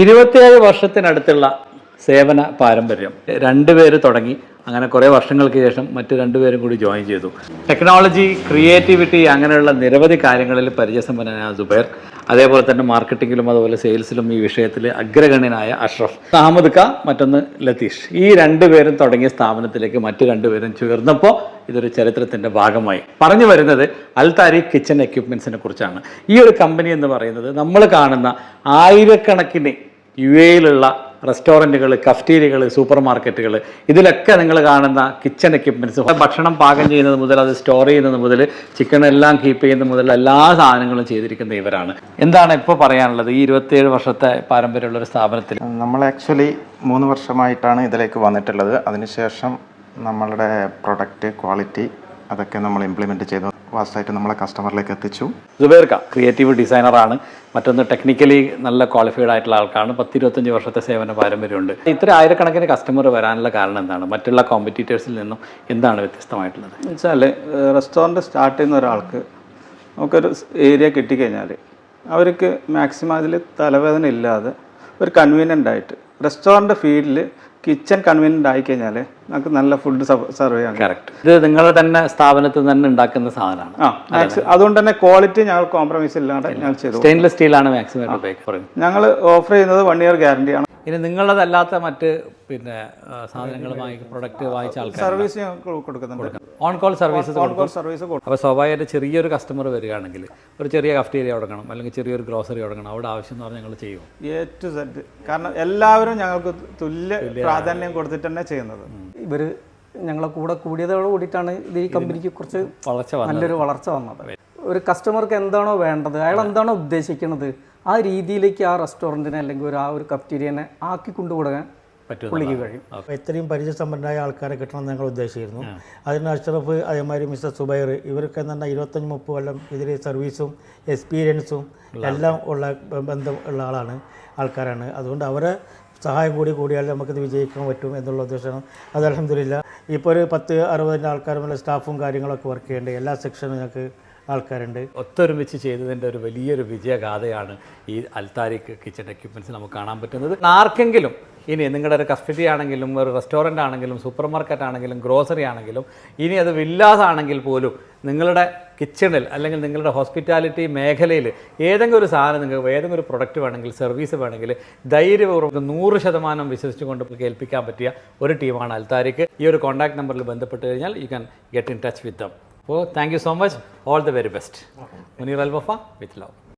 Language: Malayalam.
ഇരുപത്തിയേഴ് വർഷത്തിനടുത്തുള്ള സേവന പാരമ്പര്യം. രണ്ടുപേര് തുടങ്ങി. അങ്ങനെ കുറേ വർഷങ്ങൾക്ക് ശേഷം മറ്റു രണ്ടുപേരും കൂടി ജോയിൻ ചെയ്തു. ടെക്നോളജി ക്രിയേറ്റിവിറ്റി അങ്ങനെയുള്ള നിരവധി കാര്യങ്ങളിൽ പരിചയസമ്പന്നനായ സുബൈർ. അതേപോലെ തന്നെ മാർക്കറ്റിങ്ങിലും അതുപോലെ സെയിൽസിലും ഈ വിഷയത്തിൽ അഗ്രഗണ്യനായ അഷ്റഫ്. അഹമ്മദ് ഖ മറ്റൊന്ന് ലതീഷ്. ഈ രണ്ടുപേരും തുടങ്ങിയ സ്ഥാപനത്തിലേക്ക് മറ്റു രണ്ടുപേരും ചേർന്നപ്പോൾ ഇതൊരു ചരിത്രത്തിന്റെ ഭാഗമായി. പറഞ്ഞു വരുന്നത് അൽത്താരി കിച്ചൺ എക്യുപ്മെൻസിനെ കുറിച്ചാണ്. ഈ ഒരു കമ്പനി എന്ന് പറയുന്നത് നമ്മൾ കാണുന്ന ആയിരക്കണക്കിന് യു എയിലുള്ള റെസ്റ്റോറന്റുകൾ കഫ്റ്റീരിയകൾ സൂപ്പർ മാർക്കറ്റുകൾ ഇതിലൊക്കെ നിങ്ങൾ കാണുന്ന കിച്ചൺ എക്യുപ്മെന്റ്സ് ഭക്ഷണം പാകം ചെയ്യുന്നത് മുതൽ അത് സ്റ്റോർ ചെയ്യുന്നത് മുതൽ ചിക്കൻ എല്ലാം കീപ്പ് ചെയ്യുന്നത് മുതൽ എല്ലാ സാധനങ്ങളും ചെയ്തിരിക്കുന്ന ഇവരാണ്. എന്താണ് ഇപ്പോൾ പറയാനുള്ളത്? ഈ ഇരുപത്തിയേഴ് വർഷത്തെ പാരമ്പര്യമുള്ള ഒരു സ്ഥാപനത്തിൽ. നമ്മൾ ആക്ച്വലി മൂന്ന് വർഷമായിട്ടാണ് ഇതിലേക്ക് വന്നിട്ടുള്ളത്. അതിനുശേഷം നമ്മളുടെ പ്രൊഡക്റ്റ് ക്വാളിറ്റി അതൊക്കെ നമ്മൾ ഇംപ്ലിമെന്റ് ചെയ്തു. വാസ്റ്റായിട്ട് നമ്മളെ കസ്റ്റമറിലേക്ക് എത്തിച്ചു. ജുബേർക്ക ക്രിയേറ്റീവ് ഡിസൈനറാണ് മറ്റൊന്ന് ടെക്നിക്കലി നല്ല ക്വാളിഫൈഡ് ആയിട്ടുള്ള ആൾക്കാണ്. പത്തിരുപത്തഞ്ച് വർഷത്തെ സേവന പാരമ്പര്യമുണ്ട്. ഇത്ര ആയിരക്കണക്കിന് കസ്റ്റമർ വരാനുള്ള കാരണം എന്താണ്? മറ്റുള്ള കോമ്പറ്റീറ്റേഴ്സിൽ നിന്നും എന്താണ് വ്യത്യസ്തമായിട്ടുള്ളത്? വെച്ചാൽ റെസ്റ്റോറന്റ് സ്റ്റാർട്ട് ചെയ്യുന്ന ഒരാൾക്ക് നമുക്കൊരു ഏരിയ കിട്ടിക്കഴിഞ്ഞാൽ അവർക്ക് മാക്സിമം അതിൽ തലവേദന ഇല്ലാതെ ഒരു കൺവീനിയന്റ് ആയിട്ട് റെസ്റ്റോറന്റ് ഫീൽഡിൽ കിച്ചൺ കൺവീനിയന്റ് ആയിക്കഴിഞ്ഞാൽ നമുക്ക് നല്ല ഫുഡ് സെർവ് ചെയ്യാം. കറക്റ്റ് ഇത് നിങ്ങളുടെ തന്നെ സ്ഥാപനത്തിൽ തന്നെ ഉണ്ടാക്കുന്ന സാധനമാണ്. അതുകൊണ്ട് തന്നെ ക്വാളിറ്റി ഞങ്ങൾ കോംപ്രമൈസ് ഇല്ലാണ്ട് ഞങ്ങൾ ചെയ്തു സ്റ്റെയിൻലെസ് സ്റ്റീലാണ് മാക്സിമം ഞങ്ങൾ ഓഫർ ചെയ്യുന്നത് വൺ ഇയർ ഗ്യാരണ്ടിയാണ് ഇനി നിങ്ങളതല്ലാത്ത മറ്റ് പിന്നെ സാധനങ്ങൾ വാങ്ങി പ്രൊഡക്റ്റ് വാങ്ങിച്ച ആൾക്കാർ സർവീസ് കൊടുക്കുന്നുണ്ട്. On call services on call service കൊടുക്കും. അപ്പോൾ സ്വാഭാവികമായിട്ട് ചെറിയൊരു കസ്റ്റമർ വരികയാണെങ്കിൽ ഒരു ചെറിയ കഫ്റ്റീരിയ തുടങ്ങണം അല്ലെങ്കിൽ ചെറിയൊരു ഗ്രോസറി തുടങ്ങണം അവിടെ ആവശ്യം എന്ന് പറഞ്ഞാൽ ഞങ്ങൾ ചെയ്യും. എ ടു സെഡ് കാരണം എല്ലാവരും ഞങ്ങൾക്ക് തുല്യ പ്രാധാന്യം കൊടുത്തിട്ട് തന്നെ ചെയ്യുന്നത്. ഇവർ ഞങ്ങളെ കൂടെ കൂടിയതോട് കൂടിയിട്ടാണ് ഇത് ഈ കമ്പനിക്ക് കുറച്ച് വളർച്ച വന്നത്. നല്ലൊരു വളർച്ച വന്നത്. ഒരു കസ്റ്റമർക്ക് എന്താണോ വേണ്ടത് അയാൾ എന്താണോ ഉദ്ദേശിക്കുന്നത് ആ രീതിയിലേക്ക് ആ റെസ്റ്റോറന്റിനെ അല്ലെങ്കിൽ ഒരു ആ ഒരു കഫ്റ്റീരിയനെ ആക്കി കൊണ്ടുപോകാൻ പുള്ളിക്ക് കഴിയും. അപ്പോൾ ഇത്രയും പരിചയസമ്പന്നരായ ആൾക്കാരെ കിട്ടണമെന്ന് ഞങ്ങൾ ഉദ്ദേശിച്ചിരുന്നു. അതിന് അഷ്റഫ് അതേമാതിരി മിസ്റ്റർ സുബൈർ ഇവർക്ക് എന്ന് പറഞ്ഞാൽ ഇരുപത്തഞ്ച് മുപ്പത് കൊല്ലം ഇതിൽ സർവീസും എക്സ്പീരിയൻസും എല്ലാം ഉള്ള ബന്ധം ഉള്ള ആളാണ് ആൾക്കാരാണ്. അതുകൊണ്ട് അവരെ സഹായം കൂടി കൂടിയാൽ നമുക്കിത് വിജയിക്കാൻ പറ്റും എന്നുള്ള ഉദ്ദേശമാണ്. അത് അലഹമില്ല ഇപ്പോൾ ഒരു പത്ത് അറുപതിന്റെ ആൾക്കാരുമുള്ള സ്റ്റാഫും കാര്യങ്ങളൊക്കെ വർക്ക് ചെയ്യേണ്ടത് എല്ലാ സെക്ഷനും ഞങ്ങൾക്ക് ആൾക്കാരുണ്ട്. ഒത്തൊരുമിച്ച് ചെയ്തതിന്റെ ഒരു വലിയൊരു വിജയഗാഥയാണ് ഈ അൽത്താരിക്ക് കിച്ചൺ എക്യുപ്മെന്റ്സ് നമുക്ക് കാണാൻ പറ്റുന്നത്. ആർക്കെങ്കിലും ഇനി നിങ്ങളുടെ ഒരു കസ്റ്റഡി ആണെങ്കിലും ഒരു റെസ്റ്റോറന്റ് ആണെങ്കിലും സൂപ്പർ മാർക്കറ്റ് ആണെങ്കിലും ഗ്രോസറി ആണെങ്കിലും ഇനി അത് വില്ലാസ് ആണെങ്കിൽ പോലും നിങ്ങളുടെ കിച്ചണിൽ അല്ലെങ്കിൽ നിങ്ങളുടെ ഹോസ്പിറ്റാലിറ്റി മേഖലയിൽ ഏതെങ്കിലും ഒരു സാധനം നിങ്ങൾക്ക് ഏതെങ്കിലും ഒരു പ്രൊഡക്റ്റ് വേണമെങ്കിൽ സർവീസ് വേണമെങ്കിൽ ധൈര്യപൂർവം നൂറ് ശതമാനം വിശ്വസിച്ചുകൊണ്ട് കേൾപ്പിക്കാൻ പറ്റിയ ഒരു ടീമാണ് അൽത്താരിക്ക് ഈ ഒരു കോൺടാക്ട് നമ്പറിൽ ബന്ധപ്പെട്ട് കഴിഞ്ഞാൽ you can get in touch with them അപ്പോൾ thank you so much all the very best Munir Albafa with love